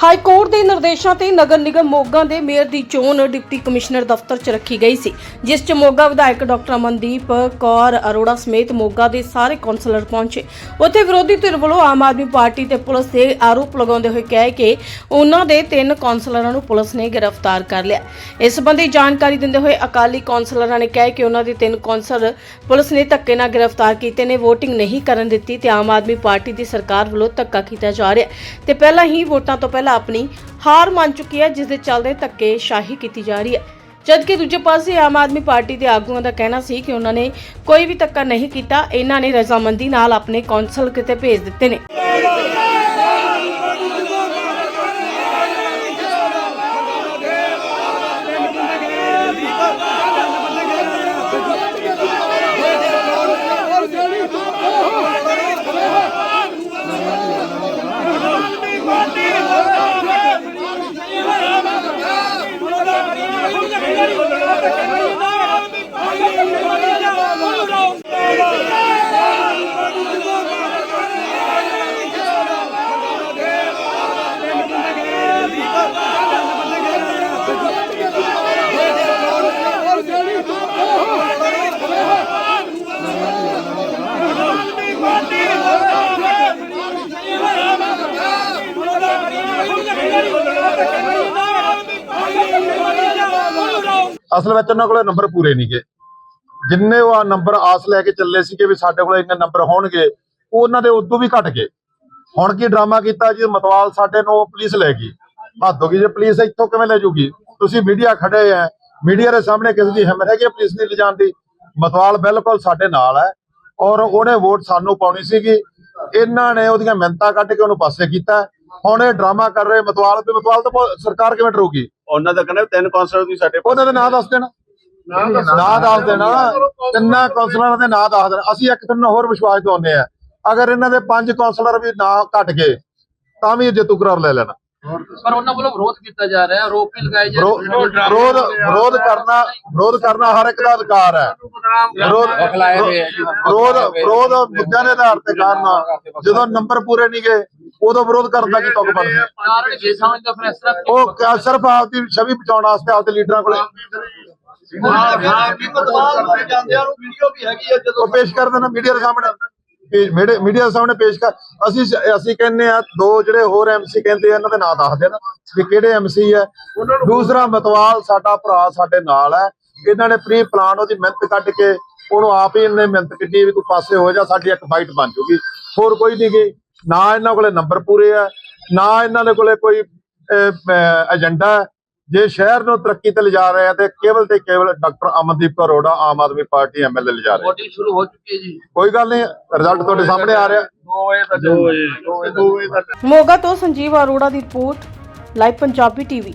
High court ਦੇ ਨਿਰਦੇਸ਼ਾਂ ਤੇ ਨਗਰ ਨਿਗਮ ਮੋਗਾ ਦੇ ਮੇਅਰ ਦੀ ਚੋਣ ਡਿਪਟੀ ਕਮਿਸ਼ਨਰ ਦਫ਼ਤਰ 'ਚ ਰੱਖੀ ਗਈ ਸੀ, ਜਿਸ 'ਚ ਮੋਗਾ ਵਿਧਾਇਕ ਡਾਕਟਰ ਅਮਨਦੀਪ ਕੌਰ ਅਰੋੜਾ ਸਮੇਤ ਮੋਗਾ ਦੇ ਸਾਰੇ ਕੌਂਸਲਰ ਪਹੁੰਚੇ। ਉੱਥੇ ਵਿਰੋਧੀ ਧਿਰ ਵੱਲੋਂ ਆਮ ਆਦਮੀ ਪਾਰਟੀ ਤੇ ਪੁਲਿਸ ਦੇ ਆਰੋਪ ਲਗਾਉਂਦੇ ਹੋਏ ਕਹੇ ਕਿ ਉਹਨਾਂ ਦੇ ਤਿੰਨ ਕੌਂਸਲਰਾਂ ਨੂੰ ਪੁਲਿਸ ਨੇ ਗ੍ਰਿਫਤਾਰ ਕਰ ਲਿਆ। ਇਸ ਸੰਬੰਧੀ ਜਾਣਕਾਰੀ ਦਿੰਦੇ ਹੋਏ ਅਕਾਲੀ ਕੌਂਸਲਰਾਂ ਨੇ ਕਹਿ ਕਿ ਉਹਨਾਂ ਦੇ ਤਿੰਨ ਕੌਂਸਲਰ ਪੁਲਿਸ ਨੇ ਧੱਕੇ ਨਾਲ ਗ੍ਰਿਫਤਾਰ ਕੀਤੇ ਨੇ VOTING ਨਹੀਂ ਕਰਨ ਦਿੱਤੀ ਤੇ ਆਮ ਆਦਮੀ ਪਾਰਟੀ ਦੀ ਸਰਕਾਰ ਵੱਲੋਂ ਧੱਕਾ ਕੀਤਾ ਜਾ ਰਿਹਾ ਤੇ ਪਹਿਲਾਂ ਹੀ ਵੋਟਾਂ ਤੋਂ ਪਹਿਲਾਂ ਆਪਣੀ ਹਾਰ ਮੰਨ ਚੁੱਕੀ ਹੈ, ਜਿਸ ਦੇ ਚੱਲਦੇ ਧੱਕੇ ਸ਼ਾਹੀ ਕੀਤੀ ਜਾ ਰਹੀ ਹੈ। ਜਦਕਿ ਦੂਜੇ ਪਾਸੇ ਆਮ ਆਦਮੀ ਪਾਰਟੀ ਦੇ ਆਗੂਆਂ ਦਾ ਕਹਿਣਾ ਸੀ ਕਿ ਉਹਨਾਂ ਨੇ ਕੋਈ ਵੀ ਧੱਕਾ ਨਹੀਂ ਕੀਤਾ, ਇਹਨਾਂ ਨੇ ਰਜ਼ਾਮੰਦੀ ਨਾਲ ਆਪਣੇ ਕੌਂਸਲ ਕਿਤੇ ਭੇਜ ਦਿੱਤੇ ਨੇ। Thank you. ਅਸਲ ਵਿੱਚ ਉਹਨਾਂ ਕੋਲੇ ਨੰਬਰ ਪੂਰੇ ਨਹੀਂਗੇ ਜਿੰਨੇ ਉਹ ਨੰਬਰ ਆਸ ਲੈ ਕੇ ਚੱਲੇ ਸੀਗੇ ਵੀ ਸਾਡੇ ਕੋਲ ਇੰਨੇ ਨੰਬਰ ਹੋਣਗੇ, ਉਹ ਉਹਨਾਂ ਦੇ ਉਦੋਂ ਵੀ ਘਟ ਗਏ। ਹੁਣ ਕੀ ਡਰਾਮਾ ਕੀਤਾ ਜੀ, ਮਤਵਾਲ ਸਾਡੇ ਨੂੰ ਪੁਲਿਸ ਲੈ ਗਈ। ਹੱਦ ਹੋ ਗਈ, ਜੇ ਪੁਲਿਸ ਇੱਥੋਂ ਕਿਵੇਂ ਲੈ ਜੂਗੀ? ਤੁਸੀਂ ਮੀਡੀਆ ਖੜੇ ਆ ਮੀਡੀਆ ਦੇ ਸਾਹਮਣੇ ਕਿਸੇ ਦੀ ਹਿੰਮਤ ਹੈ ਕਿ ਪੁਲਿਸ ਨਹੀਂ ਲਿਜਾਣ ਦੀ? ਮਤਵਾਲ ਬਿਲਕੁਲ ਸਾਡੇ ਨਾਲ ਹੈ ਔਰ ਉਹਨੇ ਵੋਟ ਸਾਨੂੰ ਪਾਉਣੀ ਸੀਗੀ। ਇਹਨਾਂ ਨੇ ਉਹਦੀਆਂ ਮਿਹਨਤਾਂ ਕੱਢ ਕੇ ਉਹਨੂੰ ਪਾਸੇ ਕੀਤਾ। ਹੁਣ ਇਹ ਡਰਾਮਾ ਕਰ ਰਹੇ ਮਤਵਾਲ ਤੇ ਮਤਵਾਲ ਤੋਂ ਸਰਕਾਰ ਕਿਵੇਂ ਡਰੂਗੀ? ਉਹਨਾਂ ਦਾ ਕਹਿੰਦਾ ਤਿੰਨ ਕੌਂਸਲਰ ਵੀ ਸਾਡੇ ਉਹਨਾਂ ਦੇ ਨਾਂ ਦੱਸ ਦੇਣਾ। ਨਾਂ ਦੱਸ ਦੇਣਾ। ਤਿੰਨਾਂ ਕੌਂਸਲਰਾਂ ਦੇ ਨਾਂ ਦੱਸ ਦੇਣਾ। ਅਸੀਂ ਇੱਕ ਦਿਨ ਹੋਰ ਵਿਸ਼ਵਾਸ ਦਵਾਉਂਦੇ ਆ ਅਗਰ ਇਹਨਾਂ ਦੇ ਪੰਜ ਕੌਂਸਲਰ ਵੀ ਨਾਂ ਘਟ ਗਏ ਤਾਂ ਵੀ ਜੇਤੂ ਕਰਾਰ ਲੈ ਲੈਣਾ। ਪਰ ਉਹਨਾਂ ਵੱਲੋਂ ਵਿਰੋਧ ਕੀਤਾ ਜਾ ਰਿਹਾ। ਆਰੋਪ ਵੀ ਲਗਾਏ ਜਾ ਵਿਰੋ- ਵਿਰੋਧ ਵਿਰੋਧ ਕਰਨਾ ਵਿਰੋਧ ਕਰਨਾ ਹਰ ਇੱਕ ਦਾ ਅਧਿਕਾਰ ਹੈ। ਵਿਰੋਧ ਵਿਰੋਧ ਵਿਰੋਧ ਮੁੱਦਿਆਂ ਦੇ ਆਧਾਰ ਤੇ ਕਰਨਾ। ਜਦੋਂ ਨੰਬਰ ਪੂਰੇ ਨਹੀਂ ਗਏ ਉਦੋਂ ਵਿਰੋਧ ਕਰਨ ਦਾ ਕੀ ਤੁਕ ਬਣਦਾ ਕਾਰਨ ਜੇ ਸਮਝਦਾ ਫਿਰ ਇਸ ਤਰ੍ਹਾਂ ਉਹ ਕਿਆ ਸਿਰਫ ਆਪਦੀ ਛਵੀ ਬਚਾਉਣ ਵਾਸਤੇ ਆਪਦੇ ਲੀਡਰਾਂ ਕੋਲੇ? ਉਹ ਪੇਸ਼ ਕਰ ਦੇਣਾ ਮੀਡੀਆ ਦੇ ਸਾਹਮਣੇ। ਮੀਡੀਆ ਦੇ ਸਾਹਮਣੇ ਪੇਸ਼ ਕਰ ਅਸੀਂ ਅਸੀਂ ਕਹਿੰਨੇ ਆ ਦੋ ਜਿਹੜੇ ਹੋਰ ਐਮਸੀ ਕਹਿੰਦੇ ਆ ਇਹਨਾਂ ਦੇ ਨਾਂ ਦੱਸ ਦੇਣ ਵੀ ਕਿਹੜੇ ਐਮਸੀ ਹੈ ਦੂਸਰਾ ਮਤਵਾਲ ਸਾਡਾ ਭਰਾ ਸਾਡੇ ਨਾਲ ਹੈ ਇਹਨਾਂ ਨੇ ਪ੍ਰੀ ਪਲਾਨ ਉਹਦੀ ਮਿਹਨਤ ਕੱਢ ਕੇ ਉਹਨੂੰ ਆਪ ਹੀ ਇਹਨੇ ਮਿਹਨਤ ਕੀਤੀ ਵੀ ਤੂੰ ਪਾਸੇ ਹੋ ਜਾ ਸਾਡੀ ਇੱਕ ਫਾਈਟ ਬਣ ਜੂਗੀ। ਹੋਰ ਕੋਈ ਨਹੀਂ ਗੀ। ਨਾ ਇਹਨਾਂ ਕੋਲੇ ਨੰਬਰ ਪੂਰੇ ਆ ਨਾ ਇਹਨਾਂ ਦੇ ਕੋਲੇ ਕੋਈ ਏਜੰਡਾ ਹੈ ਜੇ ਸ਼ਹਿਰ ਨੂੰ ਤਰੱਕੀ ਤੇ ਲਿਜਾ ਰਹੇ ਆ ਤੇ ਕੇਵਲ ਤੇ ਕੇਵਲ doctor Amandeep Kaur Arora Aam Aadmi party MLA ਲਿਜਾ ਰਹੇ ਆ। VOTING ਸ਼ੁਰੂ ਹੋ ਚੁੱਕੀ ਹੈ ਜੀ। ਕੋਈ ਗੱਲ ਨਹੀਂ ਰਿਜ਼ਲਟ ਤੁਹਾਡੇ ਸਾਹਮਣੇ ਆ ਰਿਹਾ। 2 ਵਜੇ ਤੱਕ 2 ਵਜੇ ਮੋਗਾ ਤੋਂ ਸੰਜੀਵ ਅਰੋੜਾ ਦੀ ਰਿਪੋਰਟ ਲਾਈਵ ਪੰਜਾਬੀ ਟੀਵੀ।